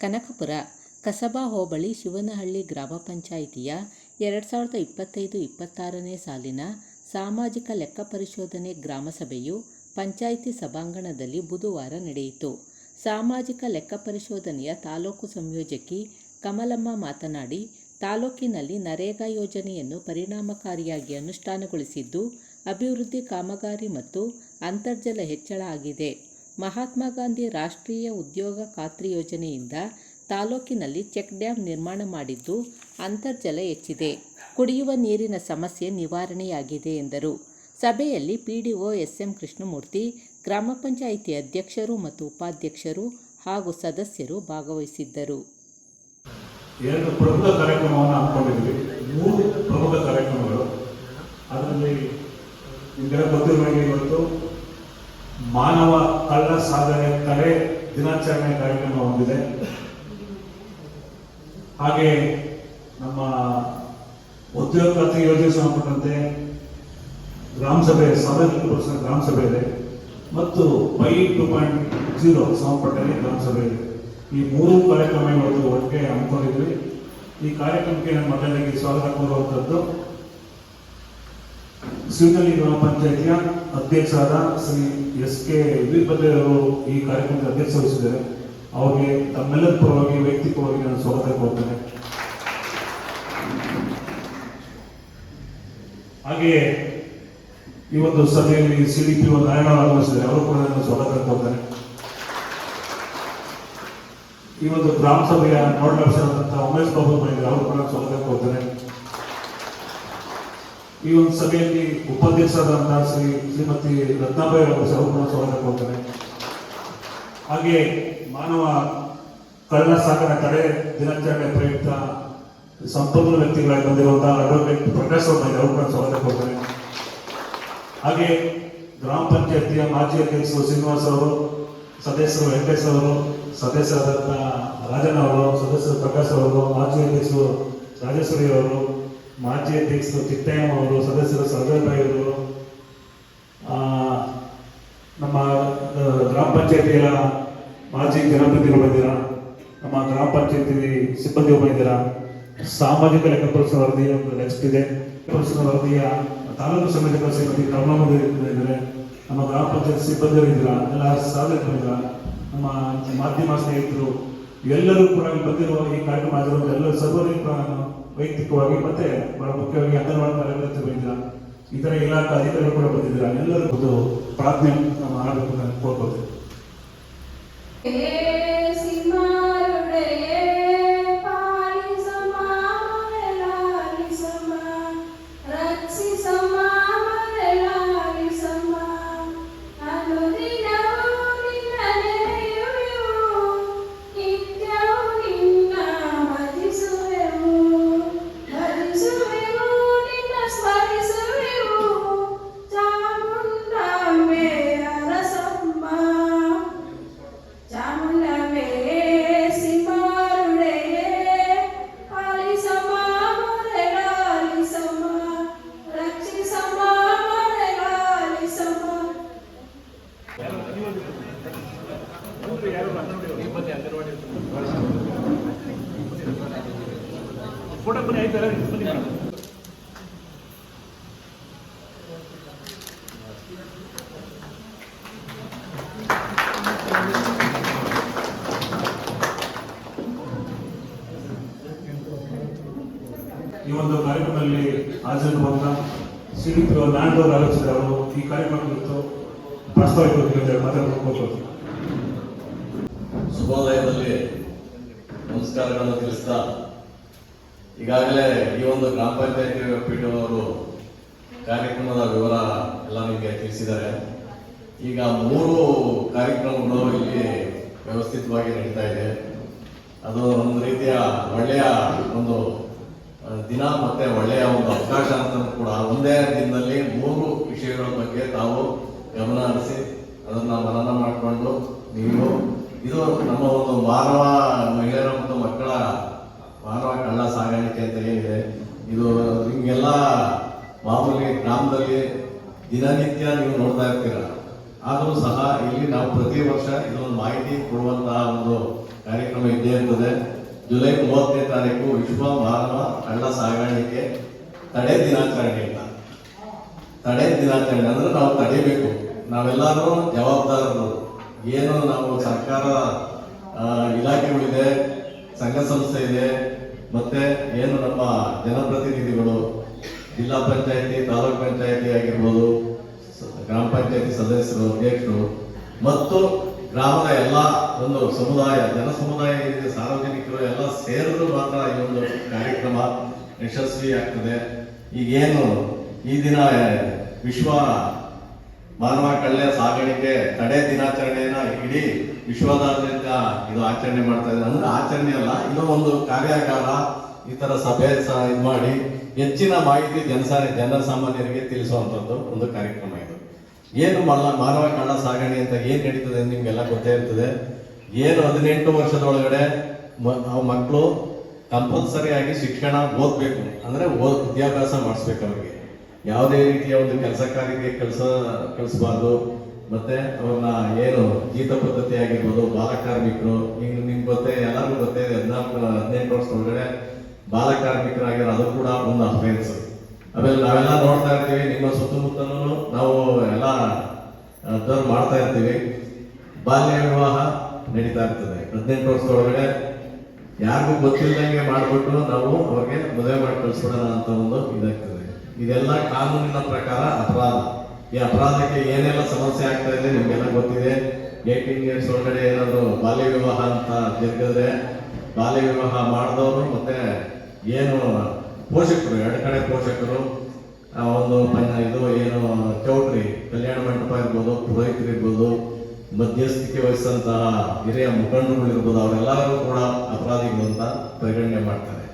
ಕನಕಪುರ, ಕಸಬಾ ಹೋಬಳಿ ಶಿವನಹಳ್ಳಿ ಗ್ರಾಮ ಪಂಚಾಯಿತಿಯ ಎರಡು ಸಾವಿರದ ಇಪ್ಪತ್ತೈದು ಇಪ್ಪತ್ತಾರನೇ ಸಾಲಿನ ಸಾಮಾಜಿಕ ಲೆಕ್ಕ ಪರಿಶೋಧನೆ ಗ್ರಾಮಸಭೆಯು ಪಂಚಾಯಿತಿ ಸಭಾಂಗಣದಲ್ಲಿ ಬುಧವಾರ ನಡೆಯಿತು. ಸಾಮಾಜಿಕ ಲೆಕ್ಕ ಪರಿಶೋಧನೆಯ ತಾಲೂಕು ಸಂಯೋಜಕಿ ಕಮಲಮ್ಮ ಮಾತನಾಡಿ, ತಾಲೂಕಿನಲ್ಲಿ ನರೇಗಾ ಯೋಜನೆಯನ್ನು ಪರಿಣಾಮಕಾರಿಯಾಗಿ ಅನುಷ್ಠಾನಗೊಳಿಸಿದ್ದು, ಅಭಿವೃದ್ಧಿ ಕಾಮಗಾರಿ ಮತ್ತು ಅಂತರ್ಜಲ ಹೆಚ್ಚಳ ಆಗಿದೆ. ಮಹಾತ್ಮ ಗಾಂಧಿ ರಾಷ್ಟ್ರೀಯ ಉದ್ಯೋಗ ಖಾತ್ರಿ ಯೋಜನೆಯಿಂದ ತಾಲೂಕಿನಲ್ಲಿ ಚೆಕ್ ಡ್ಯಾಂ ನಿರ್ಮಾಣ ಮಾಡಿದ್ದು ಅಂತರ್ಜಲ ಹೆಚ್ಚಿದೆ. ಕುಡಿಯುವ ನೀರಿನ ಸಮಸ್ಯೆ ನಿವಾರಣೆಯಾಗಿದೆ ಎಂದರು. ಸಭೆಯಲ್ಲಿ ಪಿಡಿಒ ಎಸ್ಎಂ ಕೃಷ್ಣಮೂರ್ತಿ, ಗ್ರಾಮ ಪಂಚಾಯಿತಿ ಅಧ್ಯಕ್ಷರು ಮತ್ತು ಉಪಾಧ್ಯಕ್ಷರು ಹಾಗೂ ಸದಸ್ಯರು ಭಾಗವಹಿಸಿದ್ದರು. ಎರಡು ಪ್ರಮುಖ ಕಾರ್ಯಕ್ರಮವನ್ನು ಮೂರು ಪ್ರಮುಖ ಕಾರ್ಯಕ್ರಮಗಳು. ಅದರಲ್ಲಿ ಇವತ್ತು ಮಾನವ ಕಳ್ಳ ಸಾಧನೆ ತಡೆ ದಿನಾಚರಣೆ ಕಾರ್ಯಕ್ರಮ ಹೊಂದಿದೆ. ಹಾಗೆ ನಮ್ಮ ಉದ್ಯೋಗ ಯೋಜನೆ ಸಂಬಂಧಪಟ್ಟಂತೆ ಗ್ರಾಮ ಸಭೆ ಪುರಸ್ಕಾರ ಗ್ರಾಮ ಇದೆ. ಮತ್ತು ಫೈ ಟು ಪಾಯಿಂಟ್ ಜೀರೋ ಸಂಬಂಧಪಟ್ಟಲ್ಲಿ ಗ್ರಾಮ ಸಭೆ ಇದೆ. ಈ ಮೂರು ಕಾರ್ಯಕ್ರಮ ಇವತ್ತು ಒಟ್ಟಿಗೆ ಹಮ್ಮಿಕೊಂಡಿದ್ವಿ. ಈ ಕಾರ್ಯಕ್ರಮಕ್ಕೆ ನಮ್ಮ ಮೊದಲಿಗೆ ಸ್ವಾಗತ ಕೋರುವಂಥದ್ದು ಸಿಂಗಲಿ ಗ್ರಾಮ ಪಂಚಾಯಿತಿಯ ಅಧ್ಯಕ್ಷರಾದ ಶ್ರೀ ಎಸ್ ಕೆ ವೀರಭದ್ರ ಅವರು ಈ ಕಾರ್ಯಕ್ರಮದ ಅಧ್ಯಕ್ಷ ವಹಿಸಿದ್ದಾರೆ. ಅವರಿಗೆ ತಮ್ಮೆಲ್ಲರ ಪರವಾಗಿ ವೈಯಕ್ತಿಕವಾಗಿ ನಾನು ಸ್ವಾಗತ ಕೊಡ್ತೇನೆ ಹಾಗೆಯೇ ಈ ಒಂದು ಸಭೆಯಲ್ಲಿ ಸಿ ಡಿ ಪಿ ನಾರಾಯಣ ಆಗಮಿಸಿದ್ದಾರೆ. ಅವರು ಕೂಡ ನಾನು ಸ್ವಾಗತ ಕೊಡ್ತೇನೆ ಈ ಒಂದು ಗ್ರಾಮ ಸಭೆಯ ನೋಡಲ್ ಆಫೀಸರ್ ಉಮೇಶ್ ಬಾಬು ಬಂದಿದ್ದಾರೆ. ಅವರು ಕೂಡ ಸ್ವಾಗತ ಕೋರ್ತೇನೆ. ಈ ಒಂದು ಸಭೆಯಲ್ಲಿ ಉಪಾಧ್ಯಕ್ಷರಾದಂತಹ ಶ್ರೀ ಶ್ರೀಮತಿ ರತ್ನಾಬಾಯಿ ಅವರು ಸಹ ಸ್ವಾಗತ ಕೊಡ್ತಾರೆ ಹಾಗೆ ಮಾನವ ಕಳ್ಳ ಸಾಗರ ತಡೆ ದಿನಾಚರಣೆ ಪ್ರಯುಕ್ತ ಸಂಪನ್ಮೂಲ ವ್ಯಕ್ತಿಗಳಾಗಿ ಬಂದಿರುವಂತಹ ಅಡ್ವೊಕೇಟ್ ಪ್ರಕಾಶ್ ಅವರು ಅವರು ಕೂಡ ಸ್ವಾಗತ ಕೊಡ್ತಾರೆ ಹಾಗೆ ಗ್ರಾಮ ಪಂಚಾಯತಿಯ ಮಾಜಿ ಅಧ್ಯಕ್ಷರು ಶ್ರೀನಿವಾಸ್ ಅವರು, ಸದಸ್ಯರು ವೆಂಕಟೇಶ್ ಅವರು, ಸದಸ್ಯರಾದಂತಹ ರಾಜನ್ ಅವರು, ಸದಸ್ಯರು ಪ್ರಕಾಶ್ ಅವರು, ಮಾಜಿ ಅಧ್ಯಕ್ಷರು ರಾಜೇಶ್ವರಿ ಅವರು ಮಾಜಿ ಅಧ್ಯಕ್ಷರು ಚಿತ್ತಯ್ಯ ಅವರು, ಸದಸ್ಯರು ಸರ್ವೇಬಾಯಿ ಅವರು ನಮ್ಮ ಗ್ರಾಮ ಪಂಚಾಯತಿಯ ಮಾಜಿ ಜನಪ್ರತಿನಿಧಿಗಳು ನಮ್ಮ ಗ್ರಾಮ ಪಂಚಾಯತಿ ಸಿಬ್ಬಂದಿ ಬಂದಿರ ಸಾಮಾಜಿಕ ಲೆಕ್ಕ ವರದಿ ಒಂದು ನೆಕ್ಸ್ಟ್ ಇದೆ. ಪರೀಕ್ಷಾ ವರದಿಯ ತಾಲೂಕು ಸಮಿತಿ ಸಿಬ್ಬಂದಿ ಇದ್ದಾರೆ ನಮ್ಮ ಗ್ರಾಮ ಪಂಚಾಯತ್ ಸಿಬ್ಬಂದಿ ಇದ್ದೀರಾ? ಎಲ್ಲ ಸಾಧಕರಿದ್ದೀರಾ ನಮ್ಮ ಮಾಧ್ಯಮ ಸ್ನೇಹಿತರು ಎಲ್ಲರೂ ಕೂಡ ಬಂದಿರುವ ಈ ಕಾರ್ಯಕ್ರಮ ಆಗಿರುವಂಥ ಎಲ್ಲರೂ ಸರ್ವರಿಗೂ ಕೂಡ ನಾನು ವೈಯಕ್ತಿಕವಾಗಿ ಮತ್ತೆ ಬಹಳ ಮುಖ್ಯವಾಗಿ ಅಂಗನವಾಡಿ ಕಾರ್ಯಕರ್ತರು ಬಂದಿದ್ದ ಇತರ ಇಲಾಖಾ ಅಧಿಕಾರಿಗಳು ಕೂಡ ಬಂದಿದ್ದೀರಾ. ಒಂದು ಪ್ರಾರ್ಥನೆ ಮಾಡಬೇಕು ಅಂತ ಕೋರ್ಕೋತೀವಿ ಈ ಒಂದು ಕಾರ್ಯಕ್ರಮದಲ್ಲಿ ಹಾಜರಿರುವಂತ ಸಿಡಿಪಿ ಆಲೋಚಿಸಿದವರು ನಾಡೋರು ಆಲೋಚಿಸಿದ ಅವರು ಈ ಕಾರ್ಯಕ್ರಮ ಕುರಿತು ಪ್ರಾಸ್ತಾವಿಕ ಮಾತಾಡಬೇಕು ಶುಭೋದಯದಲ್ಲಿ ನಮಸ್ಕಾರಗಳನ್ನು ತಿಳಿಸ್ತಾ ಈಗಾಗಲೇ ಈ ಒಂದು ಗ್ರಾಮ ಪಂಚಾಯತಿ ಅವರು ಕಾರ್ಯಕ್ರಮದ ವಿವರ ಎಲ್ಲ ನಿಮಗೆ ತಿಳಿಸಿದ್ದಾರೆ. ಈಗ ಮೂರು ಕಾರ್ಯಕ್ರಮಗಳು ಇಲ್ಲಿ ವ್ಯವಸ್ಥಿತವಾಗಿ ನಡೀತಾ ಇದೆ. ಅದು ಒಂದು ರೀತಿಯ ಒಳ್ಳೆಯ ಒಂದು ದಿನ ಮತ್ತೆ ಒಳ್ಳೆಯ ಒಂದು ಅವಕಾಶ ಅಂತ ಕೂಡ ಒಂದೇ ದಿನದಲ್ಲಿ ಮೂರು ವಿಷಯಗಳ ಬಗ್ಗೆ ತಾವು ಗಮನ ಹರಿಸಿ ಅದನ್ನ ಮನನ ಮಾಡಿಕೊಂಡು ನೀವು, ಇದು ನಮ್ಮ ಒಂದು ಮಾನವ ಮಹಿಳೆಯರ ಮತ್ತು ಮಕ್ಕಳ ಮಾನವ ಕಳ್ಳ ಸಾಗಾಣಿಕೆ ಅಂತ ಏನಿದೆ ಇದು ಹಿಂಗೆಲ್ಲ ಮಾಮೂಲಿ ಗ್ರಾಮದಲ್ಲಿ ದಿನನಿತ್ಯ ನೀವು ನೋಡ್ತಾ ಇರ್ತೀರ. ಆದರೂ ಸಹ ಇಲ್ಲಿ ನಾವು ಪ್ರತಿ ವರ್ಷ ಇದೊಂದು ಮಾಹಿತಿ ಕೊಡುವಂತಹ ಒಂದು ಕಾರ್ಯಕ್ರಮ ಇದ್ದೇ ಇರ್ತದೆ. ಜುಲೈ ಮೂವತ್ತನೇ ತಾರೀಕು ವಿಶ್ವ ಮಾನವ ಕಳ್ಳ ಸಾಗಾಣಿಕೆ ತಡೆ ದಿನಾಚರಣೆ ಅಂತ. ತಡೆ ದಿನಾಚರಣೆ ಅಂದ್ರೆ ನಾವು ತಡೆಯಬೇಕು ನಾವೆಲ್ಲರೂ ಜವಾಬ್ದಾರರು. ಏನು ನಾವು ಸರ್ಕಾರ ಇಲಾಖೆಗಳಿದೆ, ಸಂಘ ಸಂಸ್ಥೆ ಇದೆ ಮತ್ತೆ ಏನು ನಮ್ಮ ಜನಪ್ರತಿನಿಧಿಗಳು, ಜಿಲ್ಲಾ ಪಂಚಾಯತಿ, ತಾಲೂಕ್ ಪಂಚಾಯತಿ ಆಗಿರ್ಬೋದು ಗ್ರಾಮ ಪಂಚಾಯತಿ ಸದಸ್ಯರು, ಅಧ್ಯಕ್ಷರು, ಮತ್ತು ಗ್ರಾಮದ ಎಲ್ಲ ಒಂದು ಸಮುದಾಯ, ಜನ ಸಮುದಾಯ ಏನಿದೆ, ಸಾರ್ವಜನಿಕರು ಎಲ್ಲ ಸೇರಿದ್ರು ಮಾತ್ರ ಈ ಒಂದು ಕಾರ್ಯಕ್ರಮ ಯಶಸ್ವಿ ಆಗ್ತದೆ. ಈಗೇನು ಈ ದಿನ ವಿಶ್ವ ಮಾನವ ಕಳ್ಳೆ ಸಾಗಾಣಿಕೆ ತಡೆ ದಿನಾಚರಣೆಯನ್ನ ಇಡೀ ವಿಶ್ವದಾದ್ಯಂತ ಇದು ಆಚರಣೆ ಮಾಡ್ತಾ ಇದ್ದಾರೆ. ಅಂದ್ರೆ ಆಚರಣೆ ಅಲ್ಲ ಇದು ಒಂದು ಕಾರ್ಯಾಗಾರ ಈ ತರ ಸಭೆ ಇದು ಮಾಡಿ ಹೆಚ್ಚಿನ ಮಾಹಿತಿ ಜನಸಾರ ಜನಸಾಮಾನ್ಯರಿಗೆ ತಿಳಿಸುವಂತದ್ದು ಒಂದು ಕಾರ್ಯಕ್ರಮ ಇದು. ಏನು ಮಲ್ಲ, ಮಾನವ ಕಳ್ಳ ಸಾಗಣೆ ಅಂತ ಏನ್ ನಡೀತದೆ ನಿಮಗೆಲ್ಲ ಗೊತ್ತೇ ಇರ್ತದೆ. ಏನು ಹದಿನೆಂಟು ವರ್ಷದೊಳಗಡೆ ಮಕ್ಕಳು ಕಂಪಲ್ಸರಿ ಆಗಿ ಶಿಕ್ಷಣ ಓದ್ಬೇಕು. ಅಂದ್ರೆ ಓದ್, ವಿದ್ಯಾಭ್ಯಾಸ ಮಾಡಿಸ್ಬೇಕು ಅವ್ರಿಗೆ. ಯಾವುದೇ ರೀತಿಯ ಒಂದು ಕೆಲಸ ಕಾರ್ಯಕ್ಕೆ ಕೆಲಸ ಕಳಿಸಬಾರ್ದು ಮತ್ತೆ ಅವ್ರನ್ನ ಏನು ಜೀತ ಪದ್ಧತಿ ಆಗಿರ್ಬೋದು, ಬಾಲ ಕಾರ್ಮಿಕರು ಇನ್ನು ನಿಮ್ಗೆ ಗೊತ್ತೇ ಎಲ್ಲರಿಗೂ ಗೊತ್ತೇ ಹದಿನಾಲ್ಕು, ಹದಿನೆಂಟು ವರ್ಷದೊಳಗಡೆ ಬಾಲ ಕಾರ್ಮಿಕರಾಗಿರೋ ಅದು ಕೂಡ ಒಂದು ಅಫೆನ್ಸ್. ಆಮೇಲೆ ನಾವೆಲ್ಲ ನೋಡ್ತಾ ಇರ್ತೀವಿ, ನಿಮ್ಮ ಸುತ್ತಮುತ್ತಲೂ ನಾವು ಎಲ್ಲ ಅಬ್ಸರ್ವ್ ಮಾಡ್ತಾ ಇರ್ತೀವಿ. ಬಾಲ್ಯ ವಿವಾಹ ನಡೀತಾ ಇರ್ತದೆ. ಹದಿನೆಂಟು ವರ್ಷದೊಳಗಡೆ ಯಾರಿಗೂ ಗೊತ್ತಿಲ್ಲದಂಗೆ ಮಾಡಿಬಿಟ್ಟು ನಾವು ಅವ್ರಿಗೆ ಮದುವೆ ಮಾಡಿ ಕಳಿಸ್ಬಿಡೋಣ ಅಂತ ಒಂದು ಇದಾಗ್ತದೆ. ಇದೆಲ್ಲ ಕಾನೂನಿನ ಪ್ರಕಾರ ಅಪರಾಧ. ಈ ಅಪರಾಧಕ್ಕೆ ಏನೆಲ್ಲ ಸಮಸ್ಯೆ ಆಗ್ತಾ ಇದೆ ನಿಮ್ಗೆಲ್ಲ ಗೊತ್ತಿದೆ. ಏಯ್ಟೀನ್ ಇಯರ್ಸ್ ಒಳಗಡೆ ಏನಾದ್ರು ಬಾಲ್ಯ ವಿವಾಹ ಅಂತ ಜರುಗಿದ್ರೆ ಬಾಲ್ಯ ವಿವಾಹ ಮಾಡಿದವರು ಮತ್ತೆ ಏನು ಪೋಷಕರು, ಎರಡು ಕಡೆ ಪೋಷಕರು ಒಂದು ಇದು ಏನು ಚೌಟ್ರಿ, ಕಲ್ಯಾಣ ಮಂಟಪ ಇರ್ಬೋದು, ಪುರೋಹಿತರು ಇರ್ಬೋದು, ಮಧ್ಯಸ್ಥಿಕೆ ವಹಿಸಿದಂತಹ ಹಿರಿಯ ಮುಖಂಡರುಗಳು ಇರ್ಬೋದು, ಅವರೆಲ್ಲರೂ ಕೂಡ ಅಪರಾಧಿಗಳು ಅಂತ ಪರಿಗಣನೆ ಮಾಡ್ತಾರೆ.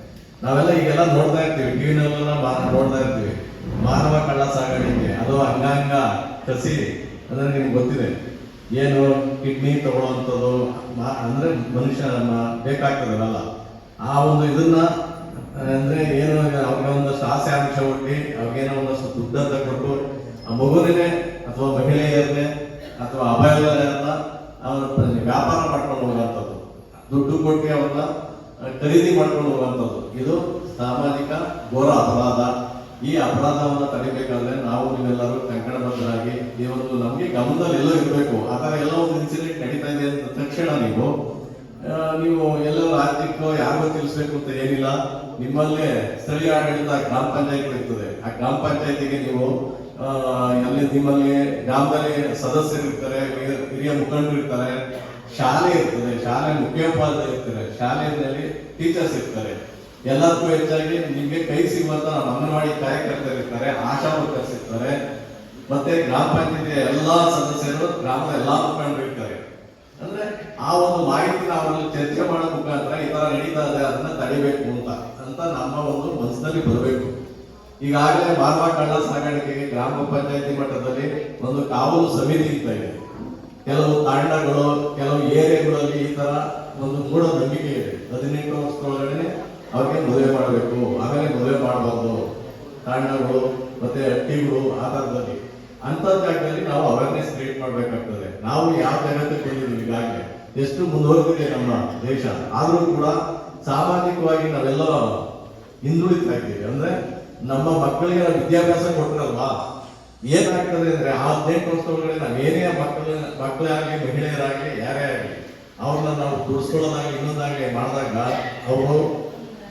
ನಾವೆಲ್ಲ ಈಗೆಲ್ಲ ನೋಡ್ತಾ ಇರ್ತೀವಿ ಟಿವಿನಲ್ಲೆಲ್ಲ ನೋಡ್ತಾ ಇರ್ತೀವಿ. ಮಾನವ ಕಳ್ಳ ಸಾಗಾಣಿಕೆ ಅದು ಅಂಗಾಂಗ ಕಸಿ ಅಂದ್ರೆ ನಿಮ್ಗೆ ಗೊತ್ತಿದೆ. ಏನು ಕಿಡ್ನಿ ತಗೊಳ್ಳುವಂಥದ್ದು ಅಂದರೆ ಅಂದ್ರೆ ಮನುಷ್ಯ ಮ- ಬೇಕಾಗ್ತದಲ್ಲ. ಆ ಒಂದು ಇದನ್ನ, ಅಂದ್ರೆ ಏನು ಅವ್ರಿಗೆ ಒಂದಷ್ಟು ಆಸೆ ಅಂಶ ಹುಟ್ಟಿ ಅವ್ರಿಗೇನೋ ಒಂದಷ್ಟು ದುಡ್ಡಂತ ಕೊಟ್ಟು, ಆ ಮಗುವಿನೇ ಅಥವಾ ಮಹಿಳೆಯರನ್ನೇ ಅಥವಾ ಅಭಯದಲ್ಲ ಅವನ ವ್ಯಾಪಾರ ಮಾಡ್ಕೊಂಡು ಹೋಗುವಂಥದ್ದು. ದುಡ್ಡು ಕೊಟ್ಟು ಅವನ್ನ ಖರೀದಿ ಮಾಡ್ಕೊಂಡು ಹೋಗುವಂಥದ್ದು. ಇದು ಸಾಮಾಜಿಕ ಘೋರ ಅಪರಾಧ. ಈ ಅಪರಾಧವನ್ನು ತಡಿಬೇಕಾದ್ರೆ ನಾವು ನೀವೆಲ್ಲರೂ ಕಂಕಣಬದ್ಧರಾಗಿ ಈ ಒಂದು ನಮ್ಗೆ ಗಮನದಲ್ಲಿ ಎಲ್ಲೋ ಇರಬೇಕು. ಆ ಥರ ಎಲ್ಲ ಒಂದು ಇನ್ಸಿಡೆಂಟ್ ನಡೀತಾ ಇದೆ ಅಂತ ತಕ್ಷಣ ನೀವು ನೀವು ಎಲ್ಲರೂ ಆರ್ಥಿಕ ಯಾರಿಗೂ ತಿಳಿಸ್ಬೇಕು ಅಂತ ಏನಿಲ್ಲ. ನಿಮ್ಮಲ್ಲೇ ಸ್ಥಳೀಯ ಆಡಳಿತ ಗ್ರಾಮ ಪಂಚಾಯತ್ ಇರ್ತದೆ. ಆ ಗ್ರಾಮ ಪಂಚಾಯತಿಗೆ ನೀವು ಅಲ್ಲಿ ನಿಮ್ಮಲ್ಲಿ ಗ್ರಾಮದಲ್ಲಿ ಸದಸ್ಯರು ಇರ್ತಾರೆ ಹಿರಿಯ- ಮುಖಂಡರು ಇರ್ತಾರೆ. ಶಾಲೆ ಇರ್ತದೆ. ಶಾಲೆ ಮುಖ್ಯೋಪಾಧ್ಯಾಯರು ಇರ್ತಾರೆ. ಶಾಲೆಯಲ್ಲಿ ಟೀಚರ್ಸ್ ಇರ್ತಾರೆ. ಎಲ್ಲದಕ್ಕೂ ಹೆಚ್ಚಾಗಿ ನಿಮಗೆ ಕೈ ಸಿಗುವಂತ ನಮ್ಮ ಅಂಗನವಾಡಿ ಕಾರ್ಯಕರ್ತರು ಇರ್ತಾರೆ ಆಶಾ ವರ್ಕರ್ಸ್ ಇರ್ತಾರೆ, ಮತ್ತೆ ಗ್ರಾಮ ಪಂಚಾಯತಿಯ ಎಲ್ಲಾ ಸದಸ್ಯರು ಗ್ರಾಮದ ಎಲ್ಲಾ ಮುಖಂಡರು ಇರ್ತಾರೆ. ಅಂದ್ರೆ ಆ ಒಂದು ಮಾಹಿತಿನ ಅವರು ಚರ್ಚೆ ಮಾಡೋ ಮುಖಾಂತರ ಈ ತರ ನಡೀತಾ ಇದೆ, ಅದನ್ನ ತಡಿಬೇಕು ಅಂತ ಅಂತ ನಮ್ಮ ಒಂದು ಮನಸ್ಸಿನಲ್ಲಿ ಬರಬೇಕು. ಈಗಾಗಲೇ ಮಾರ್ವಾ ಕಳ್ಳ ಸಾಗಾಣಿಕೆಗೆ ಗ್ರಾಮ ಪಂಚಾಯತಿ ಮಟ್ಟದಲ್ಲಿ ಒಂದು ಕಾವಲು ಸಮಿತಿ ಇರ್ತಾ ಇದೆ. ಕೆಲವು ತಾಂಡಗಳು ಕೆಲವು ಏರಿಯಾಗಳಲ್ಲಿ ಈ ತರ ಒಂದು ಮೂಢ ನಂಬಿಕೆ ಇದೆ. ಹದಿನೆಂಟು ವರ್ಷದೊಳಗಡೆ ಅವ್ರಿಗೆ ಮದುವೆ ಮಾಡಬೇಕು. ಆಮೇಲೆ ಮದುವೆ ಮಾಡಬಾರ್ದು ತಾಂಡಗಳು ಮತ್ತೆ ಟೀಮ್ಗಳು ಆ ಥರದಲ್ಲಿ. ಅಂತ ಜಾಗದಲ್ಲಿ ನಾವು ಅವೇರ್ನೆಸ್ ಕ್ರಿಯೇಟ್ ಮಾಡಬೇಕಾಗ್ತದೆ. ನಾವು ಯಾವ ಜಾಗಕ್ಕೆ ಬಂದಿದ್ದೀವಿ ಈಗಾಗಲೇ ಎಷ್ಟು ಮುಂದುವರೆದಿದೆ ನಮ್ಮ ದೇಶ. ಆದರೂ ಕೂಡ ಸಾಮಾಜಿಕವಾಗಿ ನಾವೆಲ್ಲರೂ ಹಿಂದುಳಿತಾ ಇದ್ದೀವಿ. ಅಂದ್ರೆ ನಮ್ಮ ಮಕ್ಕಳಿಗೆ ವಿದ್ಯಾಭ್ಯಾಸ ಕೊಟ್ಟರಲ್ವಾ ಏನಾಗ್ತದೆ ಅಂದ್ರೆ ಆ ಹದಿನೆಂಟು ವರ್ಷದೊಳಗಡೆ ನಾವು ಏನೇ ಮಕ್ಕಳ ಆಗಲಿ, ಮಹಿಳೆಯರಾಗಲಿ, ಯಾರೇ ಆಗಲಿ, ಅವ್ರನ್ನ ನಾವು ದುಡಿಸ್ಕೊಳ್ಳೋದಾಗ್ಲಿ, ಇನ್ನೊಂದಾಗಲಿ ಮಾಡಿದಾಗ ಅವರು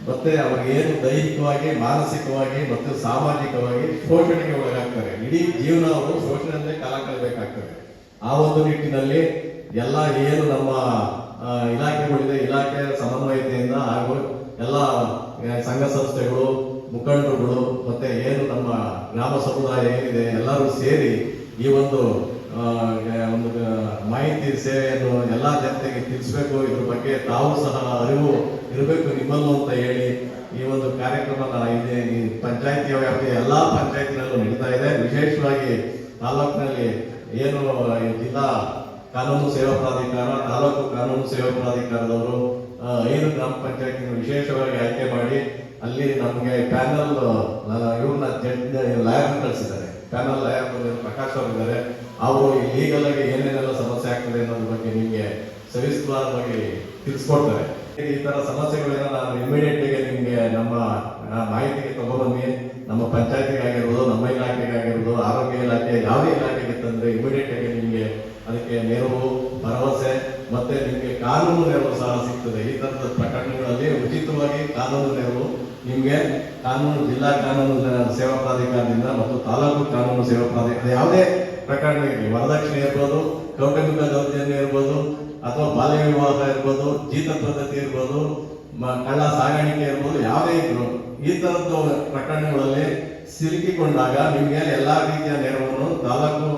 ಮತ್ತೆ ಅವ್ರಿಗೆ ಏನು ದೈಹಿಕವಾಗಿ, ಮಾನಸಿಕವಾಗಿ ಮತ್ತು ಸಾಮಾಜಿಕವಾಗಿ ಶೋಷಣೆಗೆ ಒಳಗಾಗ್ತಾರೆ. ಇಡೀ ಜೀವನ ಅವರು ಶೋಷಣೆಯಲ್ಲೇ ಕಾಲ ಕಳೆಯಬೇಕಾಗ್ತದೆ ಆ ಒಂದು ನಿಟ್ಟಿನಲ್ಲಿ ಎಲ್ಲ ಏನು ನಮ್ಮ ಇಲಾಖೆಗಳಿದೆ ಇಲಾಖೆ ಸಮನ್ವಯತೆಯಿಂದ ಹಾಗೂ ಎಲ್ಲ ಸಂಘ ಸಂಸ್ಥೆಗಳು, ಮುಖಂಡರುಗಳು ಮತ್ತೆ ಏನು ನಮ್ಮ ಗ್ರಾಮ ಸಮುದಾಯ ಏನಿದೆ ಎಲ್ಲರೂ ಸೇರಿ ಈ ಒಂದು ಒಂದು ಮಾಹಿತಿ ಸೇವೆಯನ್ನು ಎಲ್ಲ ಜನತೆಗೆ ತಿಳಿಸ್ಬೇಕು. ಇದ್ರ ಬಗ್ಗೆ ತಾವು ಸಹ ಅರಿವು ಇರಬೇಕು ನಿಮ್ಮಲ್ಲೂ ಅಂತ ಹೇಳಿ ಈ ಒಂದು ಕಾರ್ಯಕ್ರಮ ಇದೆ, ಈ ಪಂಚಾಯತಿ ವ್ಯಾಪ್ತಿಯ ಎಲ್ಲ ಪಂಚಾಯತಿನಲ್ಲೂ ನಡೀತಾ ಇದೆ. ವಿಶೇಷವಾಗಿ ತಾಲೂಕಿನಲ್ಲಿ ಏನು ಜಿಲ್ಲಾ ಕಾನೂನು ಸೇವಾ ಪ್ರಾಧಿಕಾರ, ತಾಲೂಕು ಕಾನೂನು ಸೇವಾ ಪ್ರಾಧಿಕಾರದವರು ಐದು ಗ್ರಾಮ ಪಂಚಾಯತ್ ವಿಶೇಷವಾಗಿ ಆಯ್ಕೆ ಮಾಡಿ ಅಲ್ಲಿ ನಮಗೆ ಪ್ಯಾನಲ್ ಇವ್ರನ್ನ ಲಾಯರ್ ಕಳಿಸಿದ್ದಾರೆ. ಪ್ಯಾನಲ್ ಲಾಯರ್ ಪ್ರಕಾಶ್ ಅವರು ಇದ್ದಾರೆ. ಅವರು ಲೀಗಲ್ ಏನೇನೆಲ್ಲ ಸಮಸ್ಯೆ ಆಗ್ತದೆ ಅನ್ನೋದ್ರ ಬಗ್ಗೆ ನಿಮಗೆ ಸವಿಸ್ತಾರವಾಗಿ ತಿಳಿಸ್ಕೊಡ್ತಾರೆ. ಈ ತರ ಸಮಸ್ಯೆಗಳನ್ನ ನಾನು ಇಮಿಡಿಯೇಟ್ ಆಗಿ ನಿಮ್ಗೆ ನಮ್ಮ ಮಾಹಿತಿಗೆ ತಗೊಬಂದು ನಮ್ಮ ಪಂಚಾಯತಿಗಾಗಿರ್ಬೋದು ನಮ್ಮ ಇಲಾಖೆಗಾಗಿರ್ಬೋದು, ಆರೋಗ್ಯ ಇಲಾಖೆ, ಯಾವುದೇ ಇಲಾಖೆಗೆ ತಂದ್ರೆ ಇಮಿಡಿಯೇಟ್ ಆಗಿ ನಿಮ್ಗೆ ಅದಕ್ಕೆ ನೆರವು, ಭರವಸೆ, ಮತ್ತೆ ನಿಮಗೆ ಕಾನೂನು ನೆರವು ಸಹ ಸಿಗ್ತದೆ. ಈ ತರದ ಪ್ರಕರಣಗಳಲ್ಲಿ ಉಚಿತವಾಗಿ ಕಾನೂನು ನೆರವು ನಿಮಗೆ ಕಾನೂನು, ಜಿಲ್ಲಾ ಕಾನೂನು ಸೇವಾ ಪ್ರಾಧಿಕಾರದಿಂದ ಮತ್ತು ತಾಲೂಕು ಕಾನೂನು ಸೇವಾ ಪ್ರಾಧಿಕಾರ ಯಾವುದೇ ಪ್ರಕರಣ ಇರಲಿ. ವರದಕ್ಷಿಣೆ ಇರ್ಬೋದು, ಕೌಟುಂಬಿಕ ದೌರ್ಜನ್ಯ ಇರ್ಬೋದು ಅಥವಾ ಬಾಲ್ಯ ವಿವಾಹ ಇರ್ಬೋದು ಜೀತ ಪದ್ಧತಿ ಇರ್ಬೋದು ಕಳ್ಳ ಸಾಗಾಣಿಕೆ ಇರ್ಬೋದು, ಯಾವುದೇ ಇದ್ರು ಈ ತರದ್ದು ಪ್ರಕರಣಗಳಲ್ಲಿ ಸಿಲುಕಿಕೊಂಡಾಗ ನಿಮಗೆ ಎಲ್ಲಾ ರೀತಿಯ ನೆರವನ್ನು ತಾಲೂಕು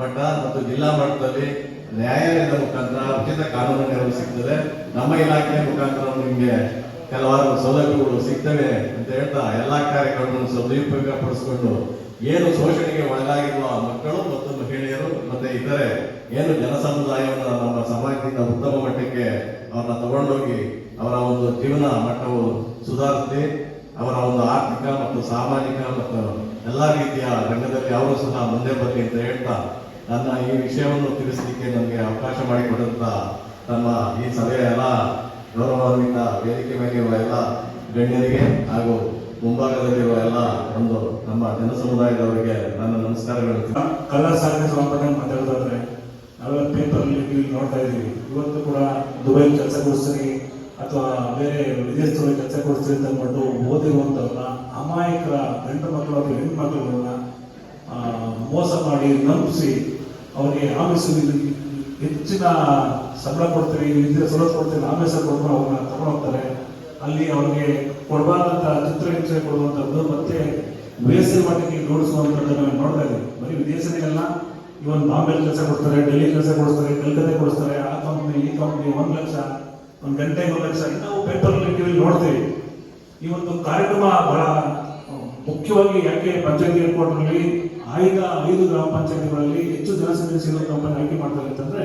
ಮಟ್ಟ ಮತ್ತು ಜಿಲ್ಲಾ ಮಟ್ಟದಲ್ಲಿ ನ್ಯಾಯಾಲಯದ ಮುಖಾಂತರ ಉಚಿತ ಕಾನೂನು ನೆರವು ಸಿಗ್ತದೆ. ನಮ್ಮ ಇಲಾಖೆಯ ಮುಖಾಂತರ ನಿಮಗೆ ಕೆಲವಾರು ಸೌಲಭ್ಯಗಳು ಸಿಗ್ತವೆ ಅಂತ ಹೇಳ್ತಾ ಎಲ್ಲಾ ಕಾರ್ಯಕ್ರಮಗಳನ್ನು ಸದುಪಯೋಗ ಪಡಿಸಿಕೊಂಡು ಏನು ಶೋಷಣೆಗೆ ಒಳಗಾಗಿರುವ ಮಕ್ಕಳು ಮತ್ತು ಮಹಿಳೆಯರು ಮತ್ತೆ ಇತರೆ ಏನು ಜನಸಮುದಾಯವನ್ನು ನಮ್ಮ ಸಮಾಜದಿಂದ ಉತ್ತಮ ಮಟ್ಟಕ್ಕೆ ಅವರನ್ನ ತಗೊಂಡೋಗಿ ಅವರ ಒಂದು ಜೀವನ ಮಟ್ಟವು ಸುಧಾರಿಸಿ ಅವರ ಒಂದು ಆರ್ಥಿಕ ಮತ್ತು ಸಾಮಾಜಿಕ ಮತ್ತು ಎಲ್ಲ ರೀತಿಯ ರಂಗದಲ್ಲಿ ಅವರು ಸಹ ಮುಂದೆ ಬರಲಿ ಅಂತ ಹೇಳ್ತಾ ನನ್ನ ಈ ವಿಷಯವನ್ನು ತಿಳಿಸಲಿಕ್ಕೆ ನನಗೆ ಅವಕಾಶ ಮಾಡಿಕೊಟ್ಟಂತ ತಮ್ಮ ಈ ಸಭೆಯ ಎಲ್ಲ ಗೌರವಾನ್ವಿತ ವೇದಿಕೆ ಮೇಲೆ ಎಲ್ಲ ಗಣ್ಯರಿಗೆ ಹಾಗೂ ಮುಂಭಾಗದಲ್ಲಿರುವ ಎಲ್ಲ ಒಂದು ನಮ್ಮ ಜನ ಸಮುದಾಯದವರಿಗೆ ನನ್ನ ನಮಸ್ಕಾರಗಳು. ಕಲಾ ಸಾಧನೆ ಸಂಬಂಧಪಟ್ಟಂಗೆ ಮಾತಾಡೋದಾದ್ರೆ, ನಾವೆಲ್ಲ ಪೇಪರ್ ನೋಡ್ತಾ ಇದೀವಿ ಇವತ್ತು ಕೂಡ ದುಬೈ ಕೆಲಸ ಕೊಡಿಸ್ರಿ ಅಥವಾ ಬೇರೆ ವಿದೇಶದಲ್ಲಿ ಕೆಲಸ ಕೊಡಿಸ್ರಿ ಅಂತ ಅಂದ್ಬಿಟ್ಟು ಓದಿರುವಂಥವ್ರನ್ನ ಅಮಾಯಕರ ಗಂಡು ಮಕ್ಕಳು ಅಥವಾ ಹೆಣ್ಣು ಮಕ್ಕಳುಗಳನ್ನ ಮೋಸ ಮಾಡಿ ನಂಬಿಸಿ ಅವರಿಗೆ ಆಮಿಸಿ ಹೆಚ್ಚಿನ ಸಂಬಳ ಕೊಡ್ತೀರಿ ಇದ್ರೆ ಸೌಲಭ್ಯ ಕೊಡ್ತೀರಿ ಆಮಿಸ ಕೊಡ್ಕೊಂಡು ಅವ್ರನ್ನ ತಗೊಂಡೋಗ್ತಾರೆ. ಅಲ್ಲಿ ಅವ್ರಿಗೆ ಕೊಡಬಾರ್ದಂತ ಚಿತ್ರಹಿಂಸೆ ಕೊಡುವಂಥದ್ದು ಮತ್ತೆ ವೇಸಿ ಮಟ್ಟಕ್ಕೆ ಜೋಡಿಸುವಂಥದ್ದು ನಾವು ನೋಡ್ತಾ ಇದ್ದೀವಿ ಬರೀ ವಿದೇಶದಲ್ಲೆಲ್ಲ ಇವನ್ ಬಾಂಬೆ ಕೆಲಸ ಕೊಡ್ತಾರೆ, ಡೆಲ್ಲಿ ಕೆಲಸ ಕೊಡಿಸ್ತಾರೆ ಕಲ್ಕತ್ತೆ ಕೊಡಿಸ್ತಾರೆ ಆ ಕಂಪ್ನಿ ಈ ಕಂಪ್ನಿ ಒಂದು ಲಕ್ಷ, ಒಂದು ಗಂಟೆಗೆ ಒಂದು ಲಕ್ಷ ನಾವು ಪೇಪರ್ ಟಿವಿಲಿ ನೋಡ್ತೀವಿ. ಈ ಒಂದು ಕಾರ್ಯಕ್ರಮ ಬಹಳ ಮುಖ್ಯವಾಗಿ ಯಾಕೆ ಪಂಚಾಯತಿ ಏರ್ಪೋರ್ಟ್ನಲ್ಲಿ ಆಯ್ದ ಐದು ಗ್ರಾಮ ಪಂಚಾಯತ್ಗಳಲ್ಲಿ ಹೆಚ್ಚು ಜನಸಂಖ್ಯೆ ಸಿಗೋ ಕಂಪನಿ ಆಯ್ಕೆ ಮಾಡ್ತಾರೆ ಅಂತಂದ್ರೆ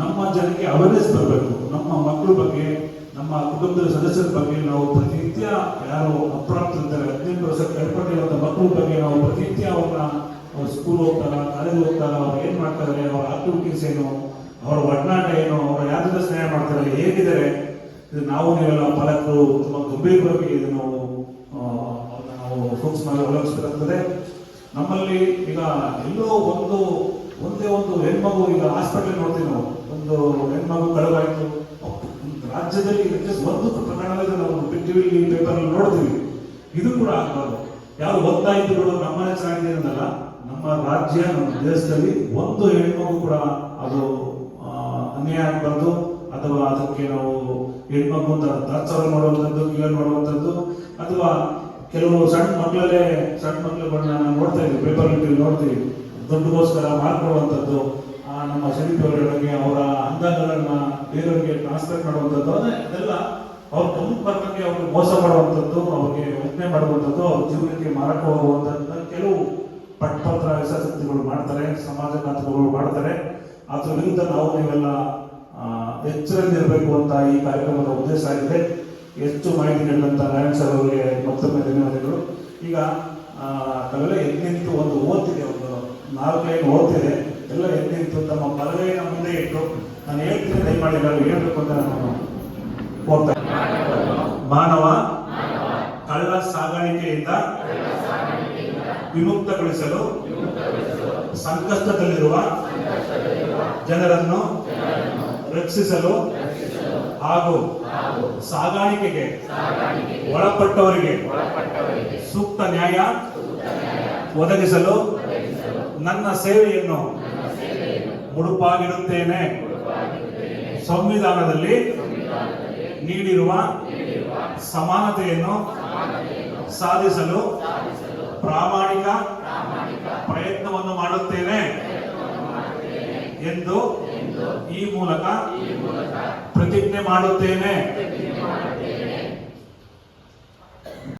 ನಮ್ಮ ಜನಕ್ಕೆ ಅವೇರ್ನೆಸ್ ಬರಬೇಕು. ನಮ್ಮ ಮಕ್ಕಳ ಬಗ್ಗೆ ನಮ್ಮ ಕುಟುಂಬದ ಸದಸ್ಯರ ಬಗ್ಗೆ ನಾವು ಪ್ರತಿನಿತ್ಯ ಯಾರು ಅಪ್ರಾಪ್ತರಿದ್ದಾರೆ. ಹದಿನೆಂಟು ವರ್ಷ ಕೆಳಪಟ್ಟಿರುವಂಥ ಮಕ್ಕಳ ಬಗ್ಗೆ ನಾವು ಪ್ರತಿನಿತ್ಯ ಅವ್ರನ್ನ ಅವ್ರು ಸ್ಕೂಲ್ ಹೋಗ್ತಾರ ಕಾಲೇಜ್ ಹೋಗ್ತಾರ, ಅವ್ರು ಏನ್ ಮಾಡ್ತಾರೆ ಅವ್ರ ಆಕ್ಟಿವಿಟೀಸ್ ಏನು, ಅವರ ಒಡನಾಟ ಏನು, ಅವ್ರ ಯಾರ ಸ್ನೇಹ ಮಾಡ್ತಾರೆ ಹೇಗಿದ್ದಾರೆ, ಇದು ನಾವು ನೀವೆಲ್ಲ ಪಾಲಕರು, ತುಂಬಾ ಗಂಭೀರವಾಗಿ ಇದು ನಾವು ನಾವು ಸೂಕ್ಷ್ಮವಾಗಿ ಅವಲಂಬಿಸಬೇಕಾಗ್ತದೆ ನಮ್ಮಲ್ಲಿ ಈಗ ಎಲ್ಲೋ ಒಂದು, ಒಂದೇ ಒಂದು ಹೆಣ್ಮಗು ಈಗ ಹಾಸ್ಪಿಟಲ್ ನೋಡ್ತೀವಿ ನಾವು. ಒಂದು ಹೆಣ್ಮಗು ಕಳೆದಾಯ್ತು. ರಾಜ್ಯದಲ್ಲಿ ಒಂದು ಪ್ರಕರಣದಲ್ಲಿ ನಾವು ಟಿವಿ ಪೇಪರ್ ನೋಡ್ತೀವಿ. ಇದು ಕೂಡ ಆಗಬಾರ್ದು. ಯಾರು ಇದ್ರು ನಮ್ಮನೆ ಚೆನ್ನಾಗಿದೆ ಅನ್ನಲ್ಲ, ನಮ್ಮ ರಾಜ್ಯ, ನಮ್ಮ ದೇಶದಲ್ಲಿ ಒಂದು ಹೆಣ್ಮಗು ಕೂಡ ಅದು ಅನ್ಯಾಯ ಆಗಬಾರ್ದು. ಅಥವಾ ಅದಕ್ಕೆ ನಾವು ಹೆಣ್ಮಗು ಅಂತ ತಾತ್ಸಾರ ಮಾಡುವಂಥದ್ದು ಕ್ಲಿಯರ್ ಮಾಡುವಂಥದ್ದು, ಅಥವಾ ಕೆಲವು ಸಣ್ಣ ಮಕ್ಕಳಲ್ಲೇ, ಸಣ್ಣ ಮಕ್ಕಳುಗಳನ್ನ ನಾವು ನೋಡ್ತಾ ಇದ್ದೀವಿ ಪೇಪರ್ ನೋಡ್ತೀವಿ. ದುಡ್ಡುಗೋಸ್ಕರ ಮಾರ್ಕೊಳ್ಳುವಂಥದ್ದು ನಮ್ಮ ಶಿಲ್ಪಿಯವರಿಗೆ ಅವರ ಅಂಗಗಳನ್ನ ಬೇರೆಯವರಿಗೆ ಟ್ರಾನ್ಸ್ಫರ್ ಮಾಡುವಂಥದ್ದು. ಅಂದ್ರೆ ಅದೆಲ್ಲ ಅವ್ರ ತಮ್ಮ ಬರ್ದಂಗೆ ಅವ್ರಿಗೆ ಮೋಸ ಮಾಡುವಂಥದ್ದು, ಅವ್ರಿಗೆ ವಂಚನೆ ಮಾಡುವಂಥದ್ದು, ಅವ್ರ ಜೀವನಕ್ಕೆ ಮಾರಕ ಹೋಗುವಂಥದ್ದು. ಕೆಲವು ಪಟ್ಟಪತ್ರ ಹಿತಾಸಕ್ತಿಗಳು ಮಾಡ್ತಾರೆ ಸಮಾಜಘಾತಕಗಳು ಮಾಡ್ತಾರೆ. ಅದ್ರ ವಿರುದ್ಧ ನಾವು ನೀವೆಲ್ಲ ಎಚ್ಚರದಲ್ಲಿರಬೇಕು ಅಂತ ಈ ಕಾರ್ಯಕ್ರಮದ ಉದ್ದೇಶ ಆಗಿದೆ ಹೆಚ್ಚು ಮಾಹಿತಿ ನೀಡಿದಂತ ನಾರಾಯಣ್ ಸರ್ ಅವರಿಗೆ ಮತ್ತೊಮ್ಮೆ ಧನ್ಯವಾದಗಳು. ಈಗ ಕಲೆ ಎದ್ದಿಂತು ಒಂದು ಓದ್ತಿದೆ ಒಂದು ನಾಲ್ಕು ಲೈನ್ ಓದ್ತಿದೆ ಎಲ್ಲ ಎದ್ದಿಂತು ತಮ್ಮ ಬಲಗೈನ ಮುಂದೆ ಇಟ್ಟು ನಾನು ಹೇಳ್ತೀನಿ ದಯಮಾಡಿ ಎಲ್ಲರೂ ಹೇಳಬೇಕು ಅಂತ ನಾನು ಹೋಗ್ತಾ ಮಾನವ ಕಳ್ಳ ಸಾಗಾಣಿಕೆಯಿಂದ ವಿಮುಕ್ತಗೊಳಿಸಲು ಸಂಕಷ್ಟದಲ್ಲಿರುವ ಜನರನ್ನು ರಕ್ಷಿಸಲು ಹಾಗೂ ಸಾಗಾಣಿಕೆಗೆ ಒಳಪಟ್ಟವರಿಗೆ ಸೂಕ್ತ ನ್ಯಾಯ ಒದಗಿಸಲು ನನ್ನ ಸೇವೆಯನ್ನು ಮುಡುಪಾಗಿಡುತ್ತೇನೆ. ಸಂವಿಧಾನದಲ್ಲಿ ನೀಡಿರುವ ಸಮಾನತೆಯನ್ನು ಸಾಧಿಸಲು ಪ್ರಾಮಾಣಿಕ ಪ್ರಯತ್ನವನ್ನು ಮಾಡುತ್ತೇನೆ ಎಂದು ಈ ಮೂಲಕ ಪ್ರತಿಜ್ಞೆ ಮಾಡುತ್ತೇನೆ.